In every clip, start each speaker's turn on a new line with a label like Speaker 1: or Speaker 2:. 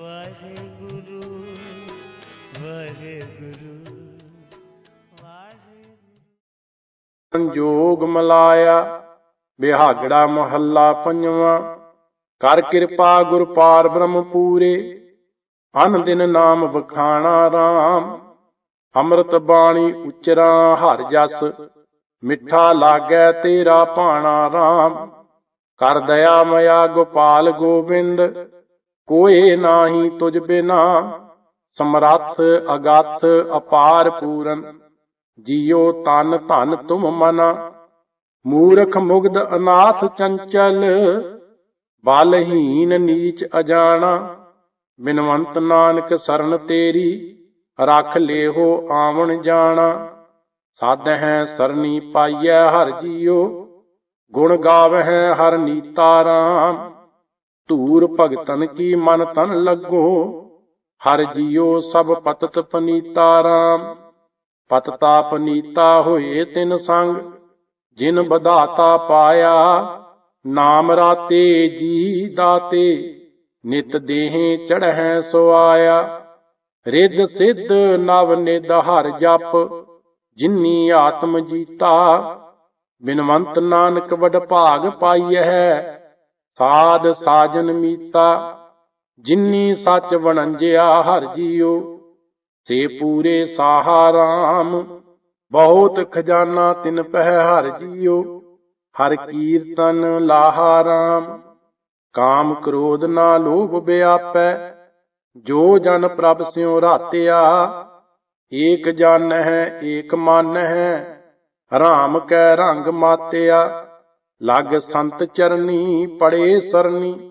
Speaker 1: ਵਾਹਿਗੁਰੂ ਵਾਹਿਗੁਰੂ
Speaker 2: ਸੰਜੋਗ ਮਲਾਇਆ, ਬਿਹਾਗੜਾ ਮਹੱਲਾ ਪੰਜਵਾਂ। ਕਰ ਕਿਰਪਾ ਗੁਰ ਪਾਰ ਬ੍ਰਹਮ ਪੂਰੇ ਅਨ ਦਿਨ ਨਾਮ ਵਖਾਣਾ RAM ਅੰਮ੍ਰਿਤ ਬਾਣੀ ਉਚਰਾ ਹਰ ਜਸ, ਮਿੱਠਾ ਲਾਗੈ ਤੇਰਾ ਭਾਣਾ RAM ਕਰ ਦਇਆ ਮਇਆ ਗੋਪਾਲ ਗੋਬਿੰਦ ਕੋਏ ਨਾਹੀ ਤੁਝ ਬਿਨਾ, ਸਮਰੱਥ ਅਗਾਥ ਅਪਾਰ ਪੂਰਨ, ਜੀਉ ਤਨ ਧਨ ਤੁਮ ਮਨਾ। ਮੂਰਖ ਮੁਗਧ ਅਨਾਥ ਚੰਚਲ, ਬਲਹੀਨ ਨੀਚ ਅਜਾਣਾ। ਬਿਨਵੰਤ ਨਾਨਕ ਸਰਨ ਤੇਰੀ, ਰੱਖ ਲੇਹੋ ਆਵਣ ਜਾਣਾ। ਸਾਧ ਹੈ ਸਰਨੀ ਪਾਈਐ ਹਰ ਜੀਉ, ਗੁਣ ਗਾਵਹਿ ਹਰ ਨੀਤਾ ਰਾਮ। ਧੂਰ ਭਗਤਨ ਕੀ ਮਨ ਤਨ ਲੱਗੋ? ਹਰ ਜੀਓ ਸਭ ਪਤਤ ਪਨੀਤਾ ਰਾਮ। ਪਤਤਾ ਪਨੀਤਾ ਹੋਏ ਤਿਨ ਸੰਗ, ਜਿਨ ਬਧਾਤਾ ਪਾਇਆ। ਨਾਮ ਰਾਤੇ ਜੀ ਦਾਤੇ, ਨਿਤ ਦੇਹੇ ਚੜ੍ਹੈ ਸੁਆਇਆ ਰਿੱਧ ਸਿੱਧ ਨਵ ਨਿਧ ਹਰ ਜਪ, ਜਿਨੀ ਆਤਮ ਜੀਤਾ। ਬਿਨਵੰਤ ਨਾਨਕ ਵਡ ਭਾਗ ਪਾਈਐ। ਸਾਧ ਸਾਜਨ ਮੀਤਾ, ਜਿਨੀ ਸੱਚ ਵਣੰਜਿਆ ਹਰ ਜੀਓ ਸੇ ਪੂਰੇ ਸਾਹਾ ਰਾਮ, ਬਹੁਤ ਖਜ਼ਾਨਾ ਤਿਨ ਪਹਿ ਹਰ ਜੀਓ ਹਰ ਕੀਰਤਨ ਲਾਹਾ ਰਾਮ। ਕਾਮ ਕ੍ਰੋਧ ਨਾ ਲੋਭ ਬਿਆਪੈ, ਜੋ ਜਨ ਪ੍ਰਭ ਸਿਉ ਰਾਤਿਆ, ਏਕ ਜਨ ਹੈ ਏਕ ਮਨ ਹੈ ਰਾਮ ਕੈ ਰੰਗ ਮਾਤਿਆ। ਲਗ ਸੰਤ ਚਰਨੀ, ਪੜੇ ਸਰਨੀ।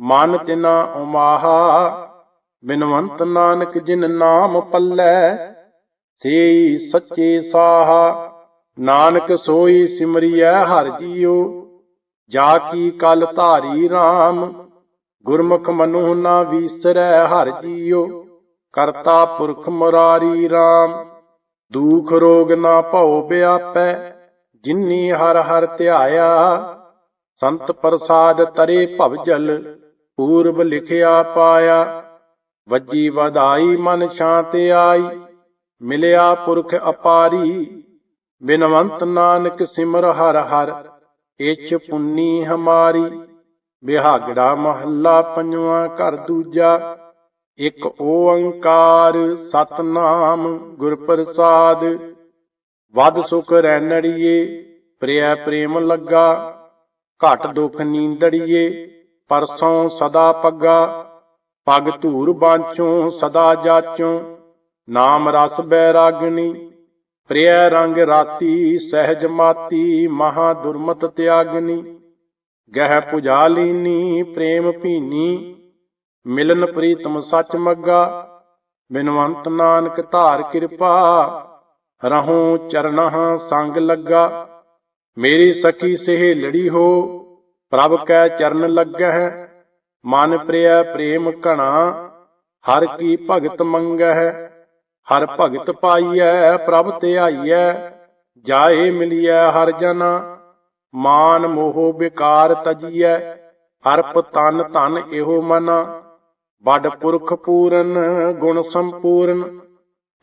Speaker 2: ਮਨ ਤਿਨਾ ਉਮਾਹਾ, ਬਿਨਵੰਤ ਨਾਨਕ ਜਿਨ ਨਾਮ ਪੱਲੈ। ਸੇਈ ਸੱਚੇ ਸਾਹਾ, ਨਾਨਕ ਸੋਈ ਸਿਮਰਿਐ ਹਰ ਜੀਉ। ਜਾ ਕੀ ਕਲ ਧਾਰੀ RAM ਗੁਰਮੁਖ ਮਨੁ ਨਾ ਵੀਸਰੈ ਹਰ ਜੀਉ। ਕਰਤਾ ਪੁਰਖ ਮੁਰਾਰੀ RAM ਦੂਖ ਰੋਗ ਨਾ ਭਉ ਬਿਆਪੈ। ਜਿਨੀ ਹਰ ਹਰ ਧਿਆਇਆ, ਸੰਤ ਪ੍ਰਸਾਦ ਤਰੇ ਭਵਜਲ ਪੂਰਬ ਲਿਖਿਆ ਪਾਇਆ। ਵੱਜੀ ਵਧਾਈ ਮਨ ਸ਼ਾਂਤ ਆਈ, ਮਿਲਿਆ ਪੁਰਖ ਅਪਾਰੀ। ਬਿਨਵੰਤ ਨਾਨਕ ਸਿਮਰ ਹਰ ਹਰ ਇਛ ਪੁੰਨੀ ਹਮਾਰੀ। ਬਿਹਾਗੜਾ ਮਹੱਲਾ ਪੰਜਵਾਂ ਘਰ ਦੂਜਾ, ਇਕ ਓੰਕਾਰ ਸਤਨਾਮ ਗੁਰ ਪ੍ਰਸਾਦ ਵੱਧ ਸੁਖ ਰੈਣੜੀਏ ਪ੍ਰਿਆ ਪ੍ਰੇਮ ਲੱਗਾ, ਘਟ ਦੁਖ ਨੀਂਦੜੀਏ, ਪਰਸੋਂ ਸਦਾ ਪੱਗਾ, ਪਗ ਧੂਰ ਬਾਂਚੋਂ ਸਦਾ ਜਾਚੋਂ, ਨਾਮ ਰਸ ਬੈਰਾਗਣੀ, ਪ੍ਰਿਆ ਰੰਗ ਰਾਤੀ ਸਹਿਜ ਮਾਤੀ ਮਹਾ ਦੁਰਮਤ ਤਿਆਗਨੀ ਗਹਿ ਪੁਜਾ ਲੀਨੀ ਪ੍ਰੇਮ ਭੀਨੀ, ਮਿਲਨ ਪ੍ਰੀਤਮ ਸੱਚ ਮੱਗਾ, ਬਿਨਵੰਤ ਨਾਨਕ ਧਾਰ ਕਿਰਪਾ ਰਹੂੰ ਚਰਨਹ ਸੰਗ ਲੱਗਾ। ਮੇਰੀ ਸਖੀ ਸਹੇਲੜੀ ਹੋ, ਪ੍ਰਭ ਕੈ ਚਰਨ ਲੱਗਹਿ। ਮਨ ਪ੍ਰਿਆ ਪ੍ਰੇਮ ਘਣਾ, ਹਰ ਕੀ ਭਗਤ ਮੰਗਹਿ। ਹਰ ਭਗਤ ਪਾਈਐ, ਪ੍ਰਭ ਧਿਆਈਐ ਜਾਏ ਮਿਲਿਐ ਹਰ ਜਨ। ਮਾਨ ਮੋਹ ਵਿਕਾਰ ਤਜੀਐ ਹਰਪ ਤਨ ਧਨ ਇਹੋ ਮਨ। ਵੱਡ ਪੁਰਖ ਪੂਰਨ, ਗੁਣ ਸੰਪੂਰਨ।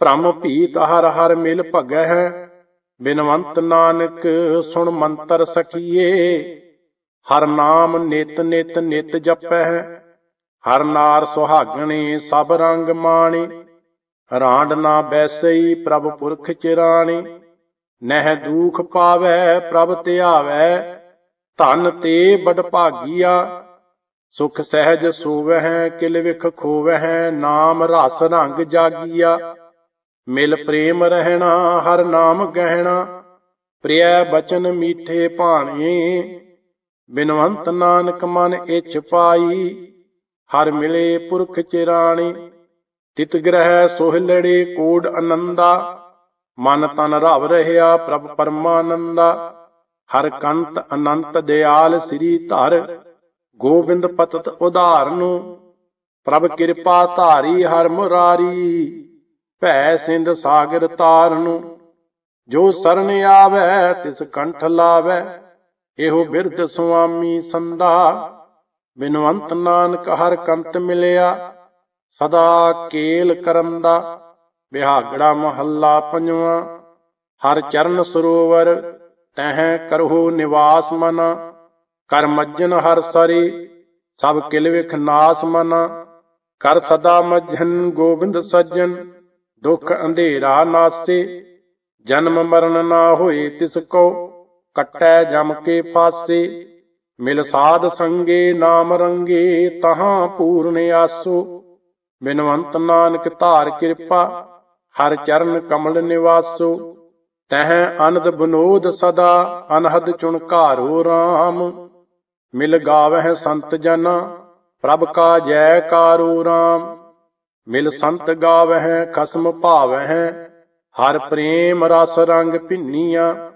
Speaker 2: ਭ੍ਰਮ ਭੀਤ ਹਰ ਹਰ ਮਿਲ ਭਗੈ ਹੈ। ਬਿਨਵੰਤ ਨਾਨਕ ਸੁਣ ਮੰਤਰ ਸਖੀਏ ਹਰ ਨਾਮ ਨਿਤ ਨਿਤ ਨਿਤ ਜਪੈ ਹਰ ਨਾਰ ਸੁਹਾਗਣੇ ਸਭ ਰੰਗ ਮਾਣੀ। ਰਾਂਡ ਨਾ ਬੈਸਈ ਪ੍ਰਭ ਪੁਰਖ ਚਿਰਾਣੀ। ਨਹਿ ਦੂਖ ਪਾਵੈ ਪ੍ਰਭ ਧਿਆਵੈ। ਧਨ ਤੇ ਬੜ ਭਾਗੀਆ। ਸੁਖ ਸਹਿਜ ਸੋਵਹਿ ਕਿਲ ਵਿਖ ਖੋਵਹਿ। ਨਾਮ ਰਸ ਰੰਗ ਜਾਗੀਆ। ਮਿਲ ਪ੍ਰੇਮ ਰਹਿਣਾ, ਹਰ ਨਾਮ ਗਹਿਣਾ। ਪ੍ਰਿਆ ਬਚਨ ਮੀਠੇ ਭਾਣੇ, ਬਿਨਵੰਤ ਨਾਨਕ ਮਨ ਇਛ ਪਾਈ। ਹਰ ਮਿਲੇ ਪੁਰਖ ਚਿਰਾਣੀ, ਤਿਤ ਗ੍ਰਹਿ ਸੋਹਿਲੜੇ ਕੋਡ ਅਨੰਦਾ। ਮਨ ਤਨ ਰਵ ਰਹਿਆ ਪ੍ਰਭ ਪਰਮਾਨੰਦਾ। ਹਰ ਕੰਤ ਅਨੰਤ ਦਿਆਲ ਸ੍ਰੀ ਧਰ, ਗੋਬਿੰਦ ਪਤਤ ਉਧਾਰਨੁ। ਪ੍ਰਭ ਕਿਰਪਾ ਧਾਰੀ ਹਰ ਮੁਰਾਰੀ। ਭੈ ਸਿੰਧ ਸਾਗਰ ਤਾਰਨੁ। ਜੋ ਸਰਨ ਆਵੈ, ਤਿਸ ਕੰਠ ਲਾਵੈ। ਇਹੋ ਬਿਰਧ ਸੁਆਮੀ ਸੰਦਾ ਬਿਨਵੰਤ ਨਾਨਕ ਹਰ ਕੰਤ ਮਿਲਿਆ। ਸਦਾ ਕੇਲ ਕਰੰਦਾ। ਬਿਹਾਗੜਾ ਮਹੱਲਾ ਪੰਜਵਾਂ। ਹਰ ਚਰਨ ਸਰੋਵਰ, ਤਹਿ ਕਰਹੁ ਨਿਵਾਸ ਮਨ। ਕਰ ਮੱਜਨ ਹਰ ਸਰੀ, ਸਭ ਕਿਲ ਵਿਖ ਨਾਸ ਮਨ। ਕਰ ਸਦਾ ਮੱਜਨ ਗੋਬਿੰਦ ਸੱਜਣ। ਦੁਖ ਅੰਧੇਰਾ ਨਾਸੇ ਜਨਮ ਮਰਨ ਨਾ ਹੋਏ ਤਿਸ ਕੋ, ਕਟੈ ਜਮ ਕੇ ਫਾਸੇ ਮਿਲ ਸਾਧ ਸੰਗੇ ਨਾਮ ਰੰਗੇ, ਤਹਾਂ ਪੂਰਨ ਆਸੋ। ਬਿਨਵੰਤ ਨਾਨਕ ਧਾਰ ਕਿਰਪਾ, ਹਰ ਚਰਨ ਕਮਲ ਨਿਵਾਸੋ। ਤਹਿ ਅਨੰਦ ਬਨੋਦ ਸਦਾ, ਅਨਹਦ ਚੁਣਕਾਰੋ RAM ਮਿਲ ਗਾਵਹਿ ਸੰਤ ਜਨ, ਪ੍ਰਭ ਕਾ ਜੈ ਜੈਕਾਰੋ RAM ਮਿਲ ਸੰਤ ਗਾਵਹਿ, ਖਸਮ ਭਾਵਹਿ, ਹਰ ਪ੍ਰੇਮ ਰਸ ਰੰਗ ਭਿੰਨੀਆਂ,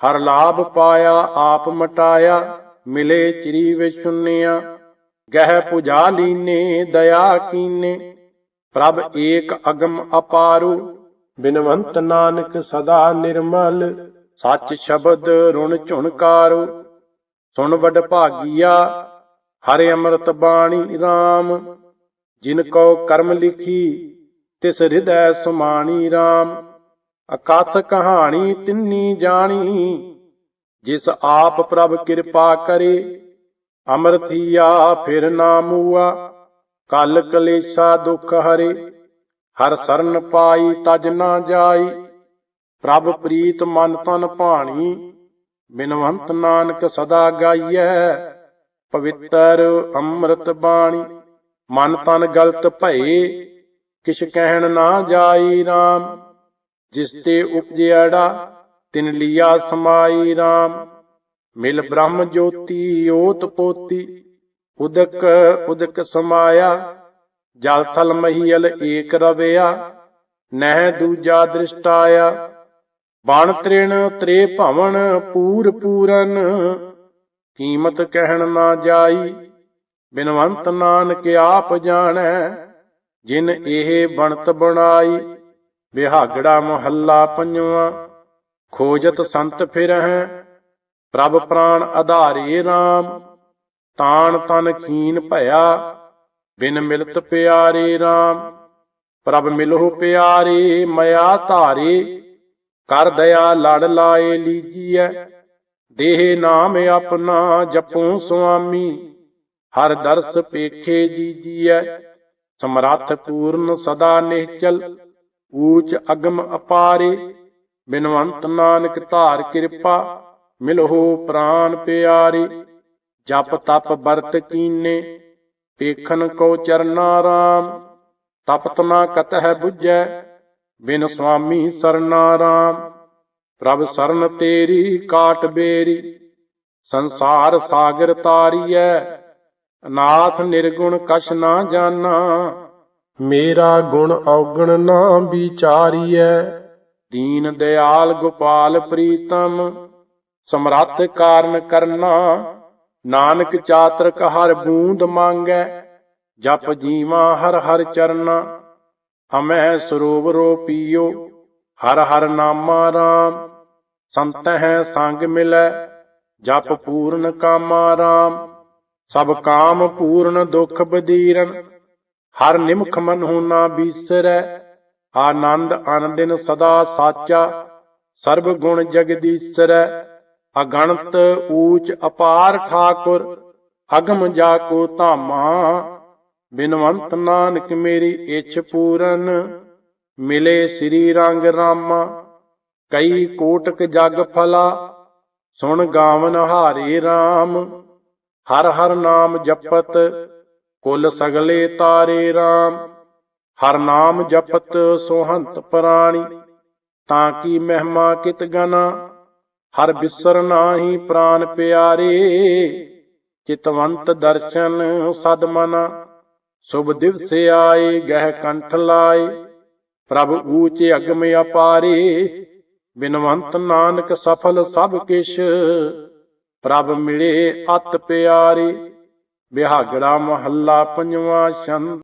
Speaker 2: ਹਰ ਲਾਭ ਪਾਇਆ ਆਪ ਮਟਾਇਆ, ਮਿਲੇ ਚਿਰੀ ਵਿਚੁੰਨਿਆ ਗਹਿ ਪੁਜਾ ਲੀਨੇ ਦਇਆ ਕੀਨੇ, ਪ੍ਰਭ ਏਕ ਅਗਮ ਅਪਾਰੂ, ਬਿਨਵੰਤ ਨਾਨਕ ਸਦਾ ਨਿਰਮਲ, ਸੱਚ ਸ਼ਬਦ ਰੁਣ ਝੁਣਕਾਰੂ, ਸੁਣ ਵਡ ਭਾਗੀਆ ਹਰਿ ਅੰਮ੍ਰਿਤ ਬਾਣੀ RAM ਜਿਨ ਕੋ ਕਰਮ ਲਿਖੀ, ਤਿਸ ਹਿਰਦੈ ਸੁਮਾਣੀ RAM ਅਕਥ ਕਹਾਣੀ ਤਿੰਨੀ ਜਾਣੀ, ਜਿਸ ਆਪ ਪ੍ਰਭ ਕਿਰਪਾ ਕਰੇ ਅਮਰਥੀਆ ਫਿਰ ਨਾ ਮੂਆ ਕਲ ਕਲੇਸ਼ਾ ਦੁਖ ਹਰੇ, ਹਰ ਸਰਨ ਪਾਈ ਤਜ ਨਾ ਜਾਈ। ਪ੍ਰਭ ਪ੍ਰੀਤ ਮਨ ਤਨ ਭਾਣੀ, ਬਿਨਵੰਤ ਨਾਨਕ ਸਦਾ ਗਾਈਐ, ਪਵਿੱਤਰ ਅੰਮ੍ਰਿਤ ਬਾਣੀ। ਮਨ ਤਨ ਗਲਤ ਭਏ, ਕਿਛ ਕਹਿਣ ਨਾ ਜਾਈ RAM ਜਿਸ ਤੇ ਉਪਜਿਆੜਾ ਤਿਨ ਲੀਆ ਸਮਾਈ RAM ਮਿਲ ਬ੍ਰਹਮ ਜੋਤੀ, ਓਤ ਪੋਤੀ, ਉਦਕ ਉਦਕ ਸਮਾਇਆ। ਜਲ ਥਲ ਮਹੀਲ ਏਕ ਰਵਿਆ, ਨਹਿ ਦੂਜਾ ਦ੍ਰਿਸ਼ਟਾਇਆ। ਬਣ ਤ੍ਰਿਣ ਤ੍ਰੇ ਭਵਨ, ਪੂਰ ਪੂਰਨ। ਕੀਮਤ ਕਹਿਣ ਨਾ ਜਾਈ ਬਿਨਵੰਤ ਨਾਨਕ ਆਪ ਜਾਣੈ, ਜਿਨ ਇਹ ਬਣਤ ਬਣਾਈ ਵਿਹਾਗੜਾ ਮਹੱਲਾ ਪੰਜਵਾਂ, ਖੋਜਤ ਸੰਤ ਫਿਰਹਿ, ਪ੍ਰਭ ਪ੍ਰਾਨ ਆਧਾਰੇ RAM ਤਾਣ ਤਨ ਖੀਨ ਭਇਆ, ਬਿਨ ਮਿਲਤ ਪਿਆਰੇ RAM ਪ੍ਰਭ ਮਿਲਹੁ ਪਿਆਰੇ, ਮਇਆ ਧਾਰੇ, ਕਰ ਦਇਆ ਲੜ ਲਾਏ ਲੀਜੀਐ, ਦੇਹ ਨਾਮ ਆਪਣਾ ਜਪਉ ਸੁਆਮੀ। ਹਰ ਦਰਸ ਪੇਖੇ ਜੀਜੀਐ ਸਮਰੱਥ ਪੂਰਨ ਸਦਾ ਨਿਹਚਲ, ਊਚ ਅਗਮ ਅਪਾਰੇ, ਬਿਨਵੰਤ ਨਾਨਕ ਧਾਰ ਕਿਰਪਾ, ਮਿਲਹੁ ਪ੍ਰਾਨ ਪਿਆਰੇ, ਜਪ ਤਪ ਵਰਤ ਕੀਨੇ, ਪੇਖਨ ਕੋ ਚਰਨਾ ਰਾਮ, ਤਪਤ ਨਾ ਕਤਹਿ 부ਜੈ ਬਿਨ ਸੁਆਮੀ ਸਰਨਾ ਰਾਮ। ਪ੍ਰਭ ਸਰਨ ਤੇਰੀ, ਕਾਟ ਬੇਰੀ, ਸੰਸਾਰ ਸਾਗਰ ਤਾਰੀਐ ਨਾਥ ਨਿਰਗੁਣ ਕਛ ਨਾ ਜਾਣਾ। ਮੇਰਾ ਗੁਣ ਔਗਣ ਨਾ ਵਿਚਾਰੀਐ। ਦੀਨ ਦਿਆਲ ਗੋਪਾਲ ਪ੍ਰੀਤਮ, ਸਮਰੱਥ ਕਾਰਨ ਕਰਨਾ। ਨਾਨਕ ਚਾਤਰਕ ਹਰ ਬੂੰਦ ਮੰਗੈ, ਜਪ ਜੀਵਾ ਹਰ ਹਰ ਚਰਨਾ। ਹਮੈ ਸਰੋਵਰੋ ਪੀਓ, ਹਰ ਹਰ ਨਾਮਾ ਰਾਮ। ਸੰਤ ਹੈ ਸੰਗ ਮਿਲੈ, ਜਪ ਪੂਰਨ ਕਾਮਾ ਰਾਮ। ਸਭ ਕਾਮ ਪੂਰਨ ਦੁਖ ਬਦੀਰਨ, ਹਰ ਨਿਮਖ ਮਨਹੁ ਨਾ ਬੀਸਰੈ, ਆਨੰਦ ਆਨੰਦਿਨ ਸਦਾ ਸਾਚਾ, ਸਰਬ ਗੁਣ ਜਗਦੀਸ਼ਰੈ, ਅਗਣਤ ਊਚ ਅਪਾਰ ਠਾਕੁਰ, ਅਗਮ ਜਾ ਕੋ ਧਾਮਾ, ਬਿਨਵੰਤ ਨਾਨਕ ਮੇਰੀ ਇਛ ਪੂਰਨ, ਮਿਲੇ ਸ੍ਰੀ ਰੰਗ ਰਾਮਾ, ਕਈ ਕੋਟਕ ਜਗ ਫਲਾ, ਸੁਣ ਗਾਵਨ ਹਾਰੇ RAM ਹਰ ਹਰ ਨਾਮ ਜਪਤ, ਕੁਲ ਸਗਲੇ ਤਾਰੇ RAM ਹਰ ਨਾਮ ਜਪਤ ਸੋਹੰਤ ਪ੍ਰਾਣੀ, ਤਾਂ ਕੀ ਮਹਿਮਾ ਕਿਤ ਗਨਾ? ਹਰ ਬਿਸਰ ਨਾਹੀ ਪ੍ਰਾਨ ਪਿਆਰੇ, ਚਿਤਵੰਤ ਦਰਸ਼ਨ ਸਦ ਮਨਾ। ਸੁਭ ਦਿਵਸੇ ਆਏ, ਗਹਿ ਕੰਠ ਲਾਏ, ਪ੍ਰਭ ਊਚ ਅਗਮ ਅਪਾਰੇ। ਬਿਨਵੰਤ ਨਾਨਕ ਸਫਲ ਸਭ ਕਿਛ ਪ੍ਰਭ ਮਿਲੇ ਅਤ ਪਿਆਰੇ ਵਿਹਾਗੜਾ ਮਹੱਲਾ ਪੰਜਵਾਂ ਛੰਦ।